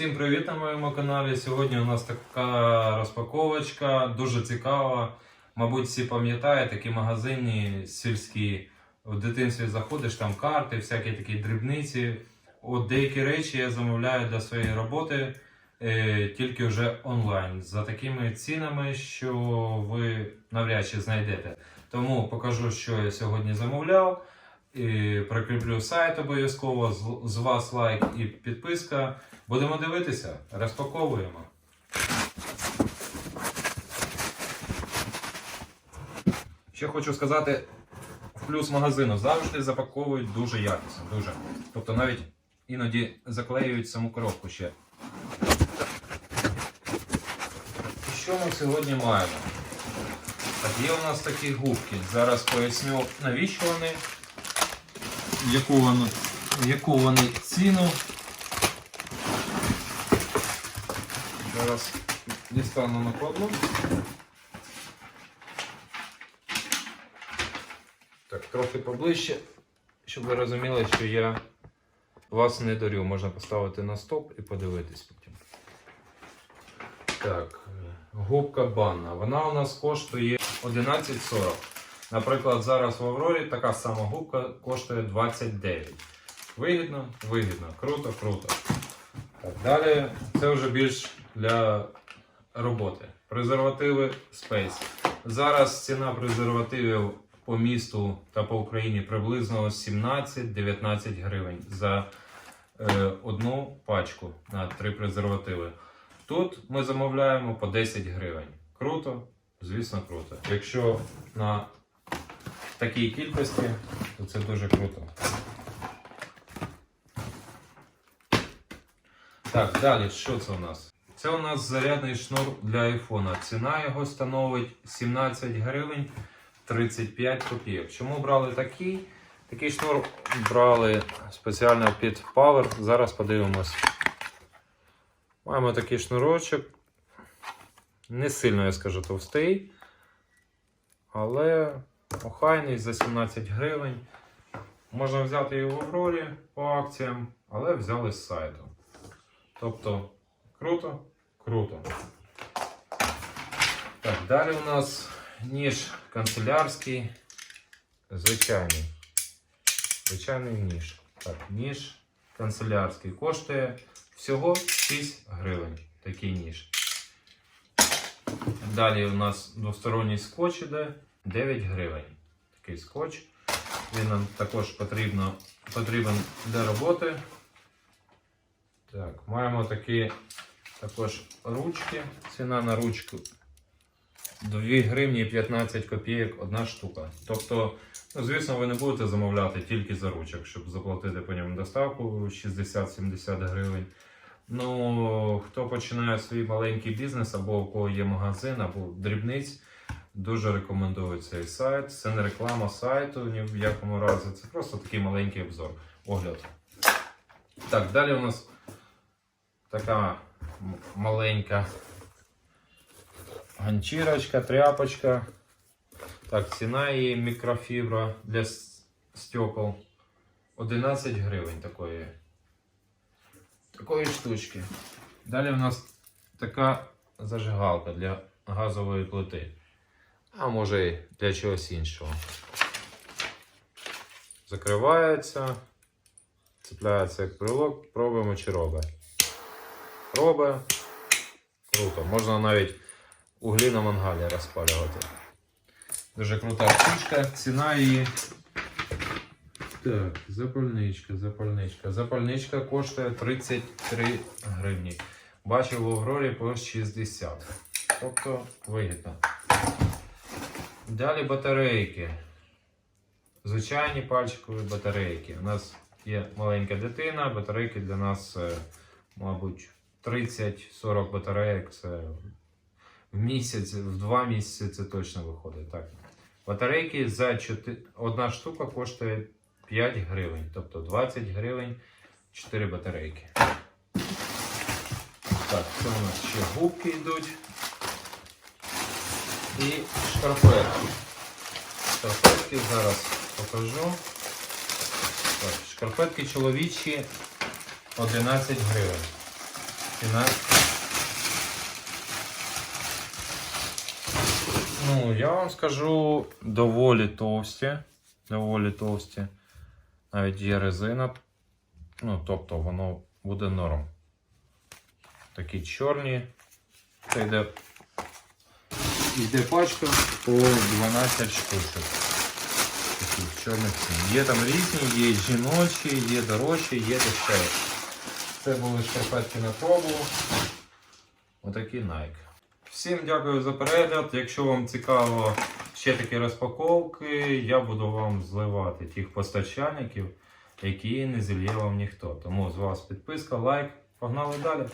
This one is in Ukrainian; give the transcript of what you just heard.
Всім привіт на моєму каналі. Сьогодні у нас така розпаковочка, дуже цікава. Мабуть, всі пам'ятають такі магазини сільські. В дитинстві заходиш, там карти, всякі такі дрібниці. От деякі речі я замовляю для своєї роботи е, тільки вже онлайн за такими цінами, що ви навряд чи знайдете. Тому покажу, що я сьогодні замовляв. І прикріплю сайт обов'язково. З- вас лайк і підписка. Будемо дивитися, розпаковуємо. Ще хочу сказати, в плюс магазину завжди запаковують дуже якісно. Дуже. Тобто навіть іноді заклеюють саму коробку ще. Що ми сьогодні маємо? Так, є у нас такі губки. Зараз поясню, навіщо вони, яку вони, яку вони ціну. Зараз дістану накладну. Так, трохи поближче, щоб ви розуміли, що я вас не дарю. Можна поставити на стоп і подивитись потім. Так, губка банна. Вона у нас коштує 11,40. Наприклад, зараз в Аврорі така сама губка коштує 29. Вигідно? Вигідно. Круто, круто. Так, далі це вже більш для роботи. Презервативи Space. Зараз ціна презервативів по місту та по Україні приблизно 17-19 гривень за е, одну пачку на три презервативи. Тут ми замовляємо по 10 гривень. Круто, звісно, круто. Якщо на такій кількості, то це дуже круто. Так, далі, що це у нас? Це у нас зарядний шнур для айфона. Ціна його становить 17 гривень 35 копійок. Чому брали такий? Такий шнур брали спеціально під Power. Зараз подивимось. Маємо такий шнурочок. Не сильно, я скажу, товстий. Але охайний за 17 гривень. Можна взяти його в Аврорі по акціям, але взяли з сайту. Тобто, круто, круто. Так, далі у нас ніж канцелярський, звичайний. Звичайний ніж. Так, ніж канцелярський коштує всього 6 гривень. Такий ніж. Далі у нас двосторонній скотч іде 9 гривень. Такий скотч. Він нам також потрібно, потрібен для роботи. Так, маємо такі також ручки. Ціна на ручку 2 гривні 15 копійок одна штука. Тобто, ну, звісно, ви не будете замовляти тільки за ручок, щоб заплатити по ньому доставку 60-70 гривень. Ну, хто починає свій маленький бізнес, або у кого є магазин, або дрібниць, дуже рекомендую цей сайт. Це не реклама сайту ні в якому разі. Це просто такий маленький обзор, огляд. Так, далі у нас така маленька ганчірочка, тряпочка. Так, ціна її мікрофібра для стекол 11 гривень такої, такої штучки. Далі у нас така зажигалка для газової плити. А може і для чогось іншого. Закривається, цепляється як брелок, пробуємо чи робить. Робить. Круто. Можна навіть углі на мангалі розпалювати. Дуже крута штучка. Ціна її. Так, запальничка, запальничка. Запальничка коштує 33 гривні. Бачив в Аврорі по 60. Тобто вигідно. Далі батарейки. Звичайні пальчикові батарейки. У нас є маленька дитина, батарейки для нас, е, мабуть, 30-40 батарейок. Це в місяць, в два місяці це точно виходить. Так. Батарейки за 4, одна штука коштує 5 гривень, тобто 20 гривень 4 батарейки. Так, це у нас ще губки йдуть. І шкарпетки. Шкарпетки зараз покажу. Так, шкарпетки чоловічі 11 гривень. І на... Ну, я вам скажу, доволі товсті. Доволі товсті. Навіть є резина. Ну, тобто воно буде норм. Такі чорні. Це йде, йде пачка по 12 штучок. Таких чорних цін. Є там різні, є жіночі, є дорожчі, є дешевші. Це були шкарпетки на пробу. Отакі Nike. Всім дякую за перегляд. Якщо вам цікаво ще такі розпаковки, я буду вам зливати тих постачальників, які не зільє вам ніхто. Тому з вас підписка, лайк. Погнали далі.